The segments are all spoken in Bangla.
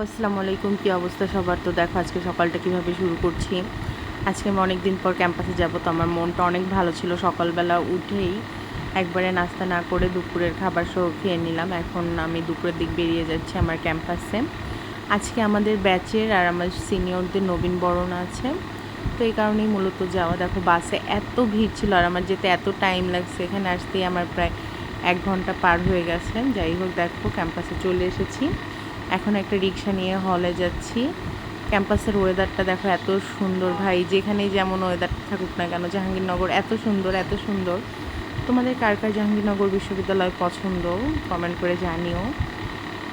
আসসালামু আলাইকুম, কী অবস্থা সবার? তো দেখো, আজকে সকালটা কীভাবে শুরু করছি। আজকে আমি অনেক দিন পর ক্যাম্পাসে যাব, তো আমার মনটা অনেক ভালো ছিল। সকালবেলা উঠেই একবারে নাস্তা না করে দুপুরের খাবার সহ খেয়ে নিলাম। এখন আমি দুপুরের দিক বেরিয়ে যাচ্ছি আমার ক্যাম্পাসে। আজকে আমাদের ব্যাচের আর আমার সিনিয়রদের নবীন বরণ আছে। তো এই কারণেই মূলত যাওয়া। দেখো, বাসে এত ভিড় ছিল আর আমার যেতে এত টাইম লাগছে। এখানে আসতেই আমার প্রায় এক ঘণ্টা পার হয়ে গেছে। যাই হোক, দেখো, ক্যাম্পাসে চলে এসেছি। এখন একটা রিক্সা নিয়ে হলে যাচ্ছি। ক্যাম্পাসের ওয়েদারটা দেখো এত সুন্দর ভাই, যেখানেই যেমন ওয়েদার থাকুক না কেন, জাহাঙ্গীরনগর এত সুন্দর এত সুন্দর। তোমাদের কার কার জাহাঙ্গীরনগর বিশ্ববিদ্যালয় পছন্দ? কমেন্ট করে জানিও।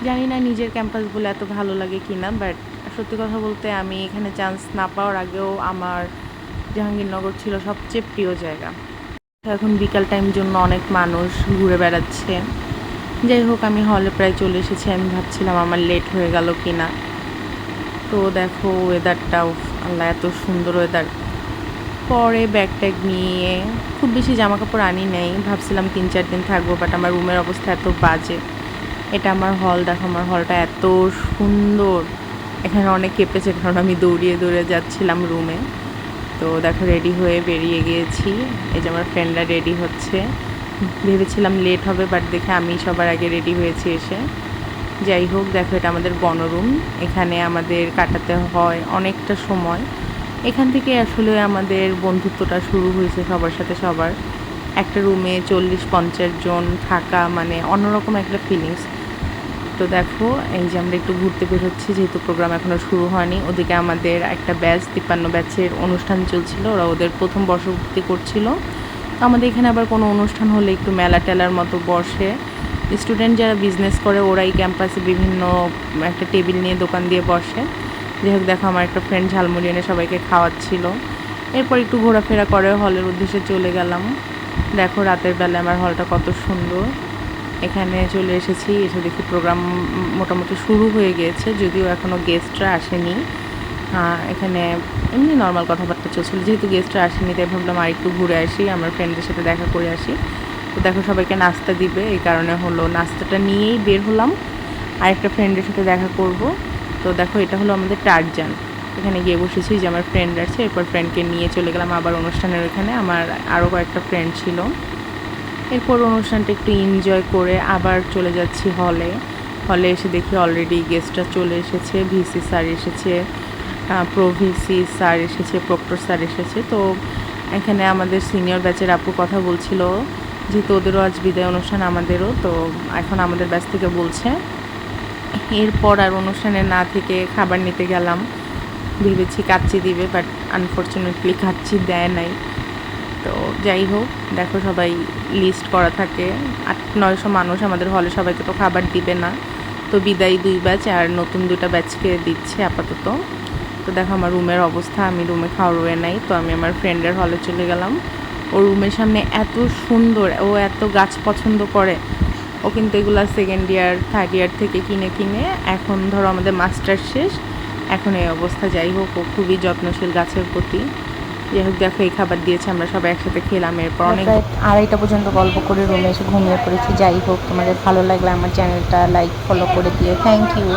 জানি না নিজের ক্যাম্পাস বলে এত ভালো লাগে কি না বাট সত্যি কথা বলতে আমি এখানে চান্স না পাওয়ার আগেও আমার জাহাঙ্গীরনগর ছিল সবচেয়ে প্রিয় জায়গা। এখন বিকাল টাইম জন্য অনেক মানুষ ঘুরে বেড়াচ্ছে। যাই হোক, আমি হলে প্রায় চলে এসেছি। আমি ভাবছিলাম আমার লেট হয়ে গেল কি না তো দেখো ওয়েদারটাও আল্লাহ, এত সুন্দর ওয়েদার পরে ব্যাগ ট্যাগ নিয়ে, খুব বেশি জামা কাপড় আনি নেই। ভাবছিলাম তিন চার দিন থাকব বাট আমার রুমের অবস্থা এত বাজে। এটা আমার হল দেখো, আমার হলটা এত সুন্দর। এখানে অনেক কেঁপেছে, কারণ আমি দৌড়িয়ে দৌড়ে যাচ্ছিলাম রুমে তো দেখো রেডি হয়ে বেরিয়ে গিয়েছি। এই যে আমার ফ্রেন্ডরা রেডি হচ্ছে। ভেবেছিলাম লেট হবে বাট দেখে আমি সবার আগে রেডি হয়েছি এসে। যাই হোক, দেখো, এটা আমাদের গণরুম এখানে আমাদের কাটাতে হয় অনেকটা সময়। এখান থেকে আসলে আমাদের বন্ধুত্বটা শুরু হয়েছে সবার সাথে সবার। একটা রুমে চল্লিশ, পঞ্চাশ জন থাকা মানে অন্যরকম একটা ফিলিংস তো দেখো, এই যে আমরা একটু ঘুরতে বের হচ্ছি যেহেতু প্রোগ্রাম এখনও শুরু হয়নি। ওদিকে আমাদের একটা ব্যাচ তিপ্পান্ন ব্যাচের অনুষ্ঠান চলছিল। ওরা ওদের প্রথম বর্ষপূর্তি করছিল। আমাদের এখানে আবার কোনো অনুষ্ঠান হলে একটু মেলা টেলার মতো বসে। স্টুডেন্ট যারা বিজনেস করে, ওরাই ক্যাম্পাসে বিভিন্ন একটা টেবিল নিয়ে দোকান দিয়ে বসে। যাই হোক, দেখো আমার একটা ফ্রেন্ড ঝালমুড়ি এনে সবাইকে খাওয়াচ্ছিল। এরপর একটু ঘোরাফেরা করে হলের উদ্দেশ্যে চলে গেলাম। দেখো রাতের বেলা আমার হলটা কত সুন্দর। এখানে চলে এসেছি, এসে দেখি প্রোগ্রাম মোটামুটি শুরু হয়ে গিয়েছে যদিও এখনও গেস্টরা আসেনি। এখানে এমনি নর্মাল কথাবার্তা চলছিল। যেহেতু গেস্টরা আসেনি, তাই ভাবলাম আর একটু ঘুরে আসি, আমার ফ্রেন্ডদের সাথে দেখা করে আসি। তো দেখো সবাইকে নাস্তা দিবে, এই কারণে হলো নাস্তাটা নিয়েই বের হলাম। আর একটা ফ্রেন্ডের সাথে দেখা করব। তো দেখো এটা হলো আমাদের টারজান। এখানে গিয়ে বসেছি, যে আমার ফ্রেন্ড আছে, এরপর ফ্রেন্ডকে নিয়ে চলে গেলাম আবার অনুষ্ঠানের ওখানে। আমার আরও কয়েকটা ফ্রেন্ড ছিল। এরপর অনুষ্ঠানটা একটু এনজয় করে আবার চলে যাচ্ছি হলে হলে এসে দেখি অলরেডি গেস্টরা চলে এসেছে ভিসি স্যার এসেছে। প্রভিসি স্যার এসেছে, প্রক্টর স্যার এসেছে। তো এখানে আমাদের সিনিয়র ব্যাচের আপু কথা বলছিল, যেহেতু ওদেরও আজ বিদায় অনুষ্ঠান, আমাদেরও। তো এখন আমাদের ব্যাচ থেকে বলছে। এরপর আর অনুষ্ঠানে না থেকে খাবার নিতে গেলাম। ভেবেছি কাচ্চি দিবে বাট আনফর্চুনেটলি কাচ্চি দেয় নাই। তো যাই হোক, দেখো সবাই লিস্ট করা থাকে। আট, নয়শো মানুষ আমাদের হলে সবাইকে তো খাবার দিবে না। তো বিদায়ী দুই ব্যাচ আর নতুন দুটা ব্যাচকে দিচ্ছে আপাতত। তো দেখো আমার রুমের অবস্থা, আমি রুমে খাওয়ার রয়ে নাই, তো আমি আমার ফ্রেন্ডের হলে চলে গেলাম। ও রুমের সামনে এত সুন্দর, ও এত গাছ পছন্দ করে। ও কিন্তু এগুলা সেকেন্ড ইয়ার থার্ড ইয়ার থেকে কিনে কিনে এখন ধরো আমাদের মাস্টার শেষ। এখন এই অবস্থা, যাই হোক, ও খুবই যত্নশীল গাছের প্রতি। যাই হোক, দেখো এই খাবার দিয়েছে, আমরা সবাই একসাথে খেলাম, এরপর অনেক আড়াইটা পর্যন্ত গল্প করে রুমে এসে ঘুমিয়ে পড়েছি। যাই হোক, তোমাদের ভালো লাগলে আমার চ্যানেলটা লাইক ফলো করে দিয়ে থ্যাংক ইউ